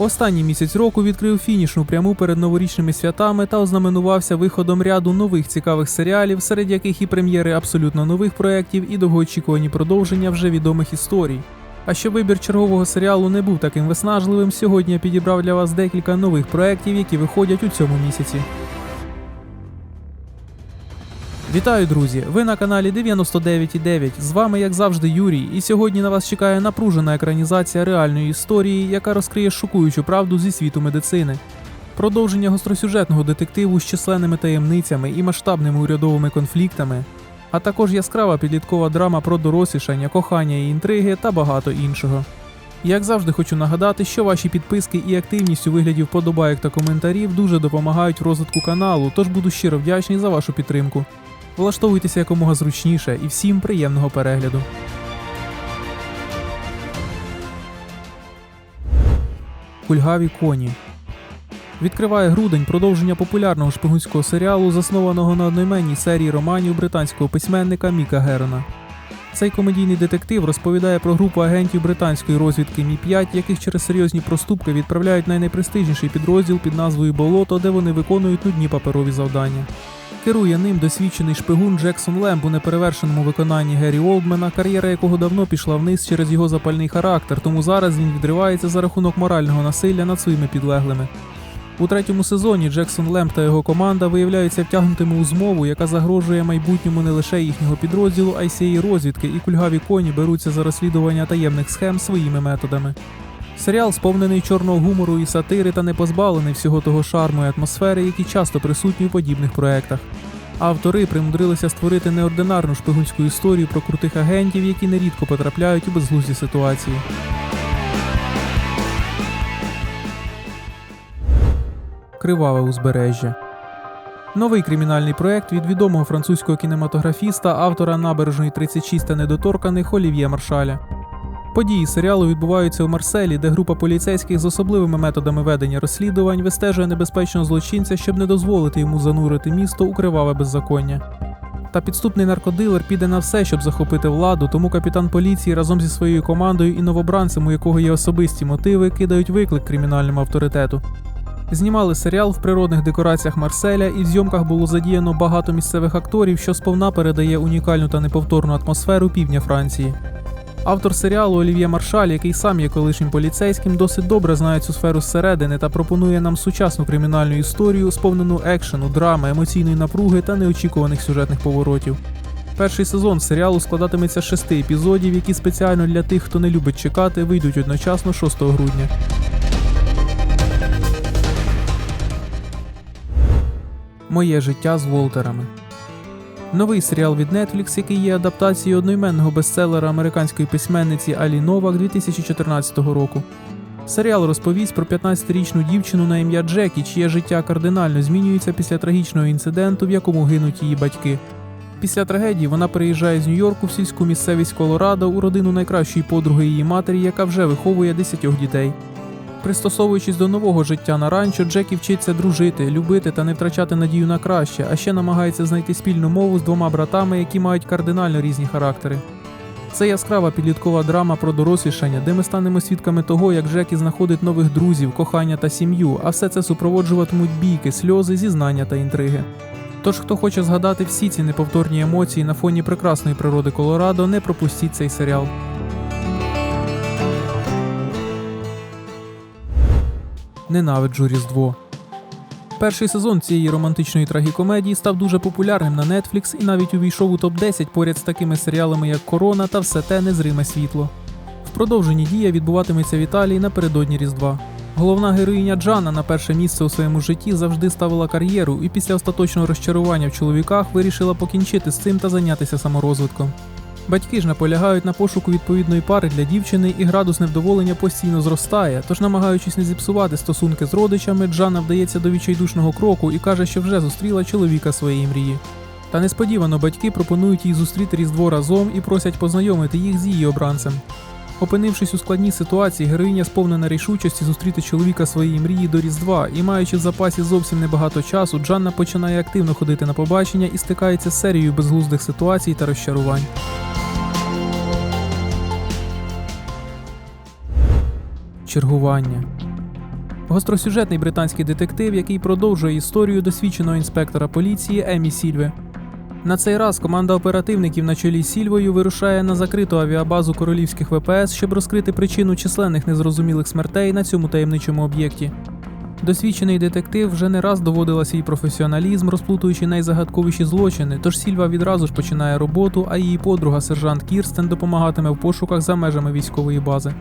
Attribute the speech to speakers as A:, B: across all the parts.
A: Останній місяць року відкрив фінішну пряму перед новорічними святами та ознаменувався виходом ряду нових цікавих серіалів, серед яких і прем'єри абсолютно нових проєктів, і довгоочікувані продовження вже відомих історій. А щоб вибір чергового серіалу не був таким виснажливим, сьогодні я підібрав для вас декілька нових проєктів, які виходять у цьому місяці. Вітаю, друзі! Ви на каналі 99.9. З вами, як завжди, Юрій, і сьогодні на вас чекає напружена екранізація реальної історії, яка розкриє шокуючу правду зі світу медицини. Продовження гостросюжетного детективу з численними таємницями і масштабними урядовими конфліктами, а також яскрава підліткова драма про дорослішання, кохання і інтриги та багато іншого. Як завжди, хочу нагадати, що ваші підписки і активність у вигляді вподобайок та коментарів дуже допомагають розвитку каналу, тож буду щиро вдячний за вашу підтримку. Влаштовуйтеся якомога зручніше і всім приємного перегляду. Кульгаві коні. Відкриває грудень продовження популярного шпигунського серіалу, заснованого на одноіменній серії романів британського письменника Міка Герона. Цей комедійний детектив розповідає про групу агентів британської розвідки Мі-5, яких через серйозні проступки відправляють на найпрестижніший підрозділ під назвою Болото, де вони виконують нудні паперові завдання. Керує ним досвідчений шпигун Джексон Лемб у неперевершеному виконанні Геррі Олдмена, кар'єра якого давно пішла вниз через його запальний характер, тому зараз він відривається за рахунок морального насилля над своїми підлеглими. У третьому сезоні Джексон Лемб та його команда виявляються втягнутими у змову, яка загрожує майбутньому не лише їхнього підрозділу, а й всієї розвідки, і кульгаві коні беруться за розслідування таємних схем своїми методами. Серіал сповнений чорного гумору і сатири та не позбавлений всього того шарму і атмосфери, які часто присутні у подібних проектах. Автори примудрилися створити неординарну шпигунську історію про крутих агентів, які нерідко потрапляють у безглузді ситуації. Криваве узбережжя. Новий кримінальний проект від відомого французького кінематографіста, автора набережної 36 та недоторканих Олів'є Маршаля. Події серіалу відбуваються у Марселі, де група поліцейських з особливими методами ведення розслідувань вистежує небезпечного злочинця, щоб не дозволити йому занурити місто у криваве беззаконня. Та підступний наркодилер піде на все, щоб захопити владу, тому капітан поліції разом зі своєю командою і новобранцем, у якого є особисті мотиви, кидають виклик кримінальному авторитету. Знімали серіал в природних декораціях Марселя, і в зйомках було задіяно багато місцевих акторів, що сповна передає унікальну та неповторну атмосферу півдня Франції. Автор серіалу Олів'є Маршаль, який сам є колишнім поліцейським, досить добре знає цю сферу зсередини та пропонує нам сучасну кримінальну історію, сповнену екшену, драми, емоційної напруги та неочікуваних сюжетних поворотів. Перший сезон серіалу складатиметься з шести епізодів, які спеціально для тих, хто не любить чекати, вийдуть одночасно 6 грудня. Моє життя з Волтерами. Новий серіал від Netflix, який є адаптацією одноіменного бестселера американської письменниці Алі Новак 2014 року. Серіал розповість про 15-річну дівчину на ім'я Джекі, чиє життя кардинально змінюється після трагічного інциденту, в якому гинуть її батьки. Після трагедії вона переїжджає з Нью-Йорку в сільську місцевість Колорадо у родину найкращої подруги її матері, яка вже виховує 10 дітей. Пристосовуючись до нового життя на ранчо, Джекі вчиться дружити, любити та не втрачати надію на краще, а ще намагається знайти спільну мову з двома братами, які мають кардинально різні характери. Це яскрава підліткова драма про дорослішання, де ми станемо свідками того, як Джекі знаходить нових друзів, кохання та сім'ю, а все це супроводжуватимуть бійки, сльози, зізнання та інтриги. Тож, хто хоче згадати всі ці неповторні емоції на фоні прекрасної природи Колорадо, не пропустіть цей серіал. Ненавиджу Різдво. Перший сезон цієї романтичної трагікомедії став дуже популярним на Netflix і навіть увійшов у топ-10 поряд з такими серіалами, як Корона та все те незриме світло. В продовженні дія відбуватиметься в Італії напередодні Різдва. Головна героїня Джана на перше місце у своєму житті завжди ставила кар'єру і після остаточного розчарування в чоловіках вирішила покінчити з цим та зайнятися саморозвитком. Батьки ж наполягають на пошуку відповідної пари для дівчини, і градус невдоволення постійно зростає. Тож, намагаючись не зіпсувати стосунки з родичами, Джанна вдається до відчайдушного кроку і каже, що вже зустріла чоловіка своєї мрії. Та несподівано батьки пропонують їй зустріти Різдво разом і просять познайомити їх з її обранцем. Опинившись у складній ситуації, героїня сповнена рішучості зустріти чоловіка своєї мрії до Різдва, і маючи в запасі зовсім небагато часу, Джанна починає активно ходити на побачення і стикається з серією безглуздих ситуацій та розчарувань. Чергування. Гостросюжетний британський детектив, який продовжує історію досвідченого інспектора поліції Емі Сільви. На цей раз команда оперативників на чолі з Сільвою вирушає на закриту авіабазу королівських ВПС, щоб розкрити причину численних незрозумілих смертей на цьому таємничому об'єкті. Досвідчений детектив вже не раз доводила свій професіоналізм, розплутуючи найзагадковіші злочини, тож Сільва відразу ж починає роботу, а її подруга сержант Кірстен допомагатиме в пошуках за межами військової бази.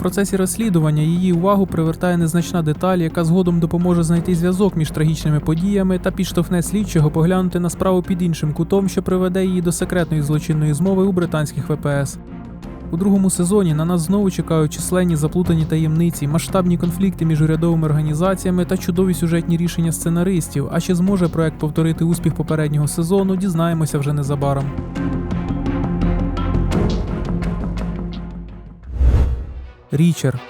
A: Процесі розслідування її увагу привертає незначна деталь, яка згодом допоможе знайти зв'язок між трагічними подіями та підштовхне слідчого поглянути на справу під іншим кутом, що приведе її до секретної злочинної змови у британських ВПС. У другому сезоні на нас знову чекають численні заплутані таємниці, масштабні конфлікти між урядовими організаціями та чудові сюжетні рішення сценаристів. А чи зможе проект повторити успіх попереднього сезону, дізнаємося вже незабаром. Річер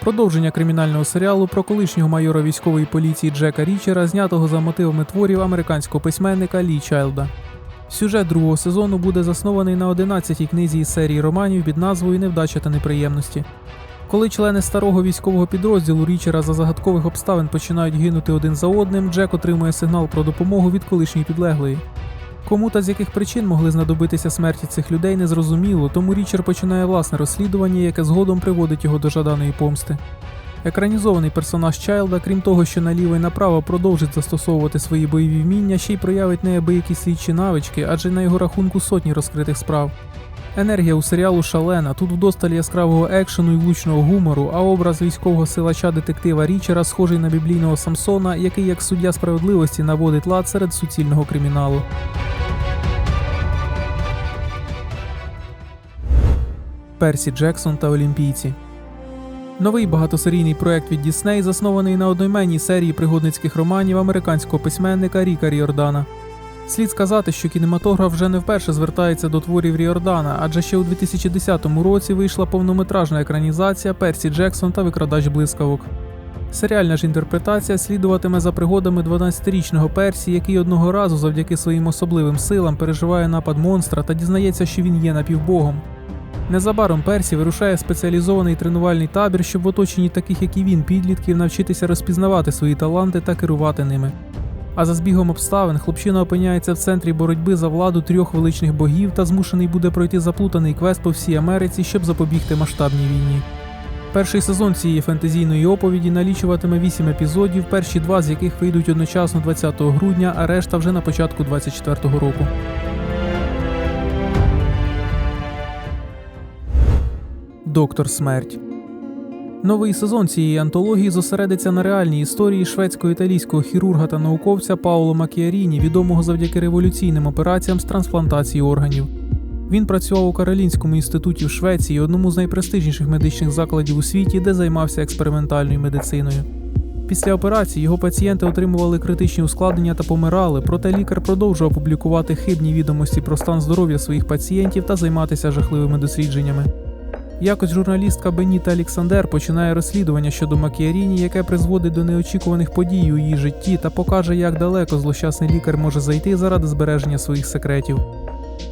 A: Продовження кримінального серіалу про колишнього майора військової поліції Джека Річера, знятого за мотивами творів американського письменника Лі Чайлда. Сюжет другого сезону буде заснований на 11-й книзі із серії романів під назвою Невдача та неприємності. Коли члени старого військового підрозділу Річера за загадкових обставин починають гинути один за одним, Джек отримує сигнал про допомогу від колишньої підлеглої. Кому та з яких причин могли знадобитися смерті цих людей, незрозуміло, тому Річер починає власне розслідування, яке згодом приводить його до жаданої помсти. Екранізований персонаж Чайлда, крім того, що наліво і направо продовжить застосовувати свої бойові вміння, ще й проявить неабиякі слідчі навички, адже на його рахунку сотні розкритих справ. Енергія у серіалу шалена, тут вдосталь яскравого екшену і влучного гумору, а образ військового силача детектива Річера схожий на біблійного Самсона, який як суддя справедливості наводить лад серед суцільного криміналу. Персі Джексон та Олімпійці. Новий багатосерійний проект від Дісней заснований на одноіменній серії пригодницьких романів американського письменника Ріка Ріордана. Слід сказати, що кінематограф вже не вперше звертається до творів Ріордана, адже ще у 2010 році вийшла повнометражна екранізація Персі Джексон та Викрадач блискавок. Серіальна ж інтерпретація слідуватиме за пригодами 12-річного Персі, який одного разу завдяки своїм особливим силам переживає напад монстра та дізнається, що він є напівбогом. Незабаром Персі вирушає спеціалізований тренувальний табір, щоб в оточенні таких, як і він, підлітків навчитися розпізнавати свої таланти та керувати ними. А за збігом обставин хлопчина опиняється в центрі боротьби за владу трьох величних богів та змушений буде пройти заплутаний квест по всій Америці, щоб запобігти масштабній війні. Перший сезон цієї фентезійної оповіді налічуватиме 8 епізодів, перші два з яких вийдуть одночасно 20 грудня, а решта вже на початку 24-го року. Доктор Смерть. Новий сезон цієї антології зосередиться на реальній історії шведсько-італійського хірурга та науковця Пауло Макіаріні, відомого завдяки революційним операціям з трансплантації органів. Він працював у Каролінському інституті в Швеції, одному з найпрестижніших медичних закладів у світі, де займався експериментальною медициною. Після операції його пацієнти отримували критичні ускладнення та помирали, проте лікар продовжував публікувати хибні відомості про стан здоров'я своїх пацієнтів та займатися жахливими дослідженнями. Якось журналістка Беніта Олександер починає розслідування щодо Макіаріні, яке призводить до неочікуваних подій у її житті та покаже, як далеко злощасний лікар може зайти заради збереження своїх секретів.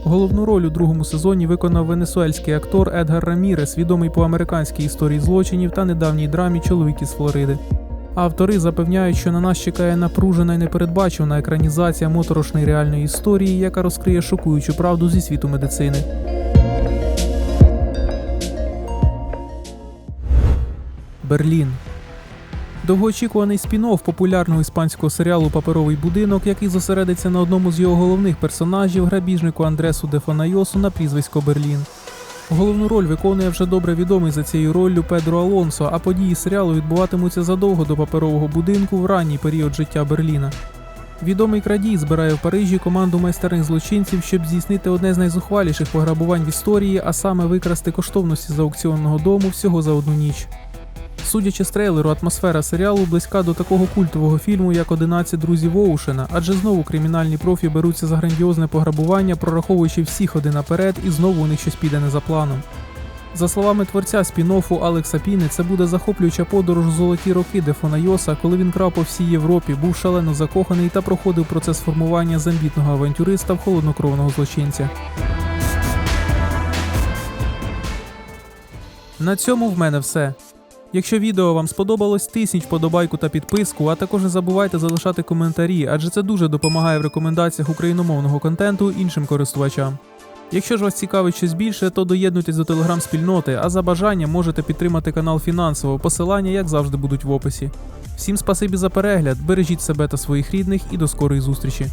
A: Головну роль у другому сезоні виконав венесуельський актор Едгар Рамірес, відомий по американській історії злочинів та недавній драмі Чоловік із Флориди. Автори запевняють, що на нас чекає напружена і непередбачувана екранізація моторошної реальної історії, яка розкриє шокуючу правду зі світу медицини. Берлін. Довгоочікуваний спін-офф популярного іспанського серіалу Паперовий будинок, який зосередиться на одному з його головних персонажів, грабіжнику Андресу Дефанайосу на прізвисько Берлін. Головну роль виконує вже добре відомий за цією роллю Педро Алонсо, а події серіалу відбуватимуться задовго до паперового будинку в ранній період життя Берліна. Відомий крадій збирає в Парижі команду майстерних злочинців, щоб здійснити одне з найзухваліших пограбувань в історії, а саме викрасти коштовності з аукціонного дому всього за одну ніч. Судячи з трейлеру, атмосфера серіалу близька до такого культового фільму, як «11 друзів Оушена, адже знову кримінальні профі беруться за грандіозне пограбування, прораховуючи всіх один наперед, і знову у них щось піде не за планом. За словами творця спін-оффу Алекса Піни, це буде захоплююча подорож у золоті роки Дефона Йоса, коли він крав по всій Європі, був шалено закоханий та проходив процес формування з амбітного авантюриста в холоднокровного злочинця. На цьому в мене все. Якщо відео вам сподобалось, тисніть вподобайку та підписку, а також не забувайте залишати коментарі, адже це дуже допомагає в рекомендаціях україномовного контенту іншим користувачам. Якщо ж вас цікавить щось більше, то доєднуйтесь до телеграм-спільноти, а за бажанням можете підтримати канал фінансово. Посилання, як завжди, будуть в описі. Всім спасибі за перегляд, бережіть себе та своїх рідних і до скорої зустрічі.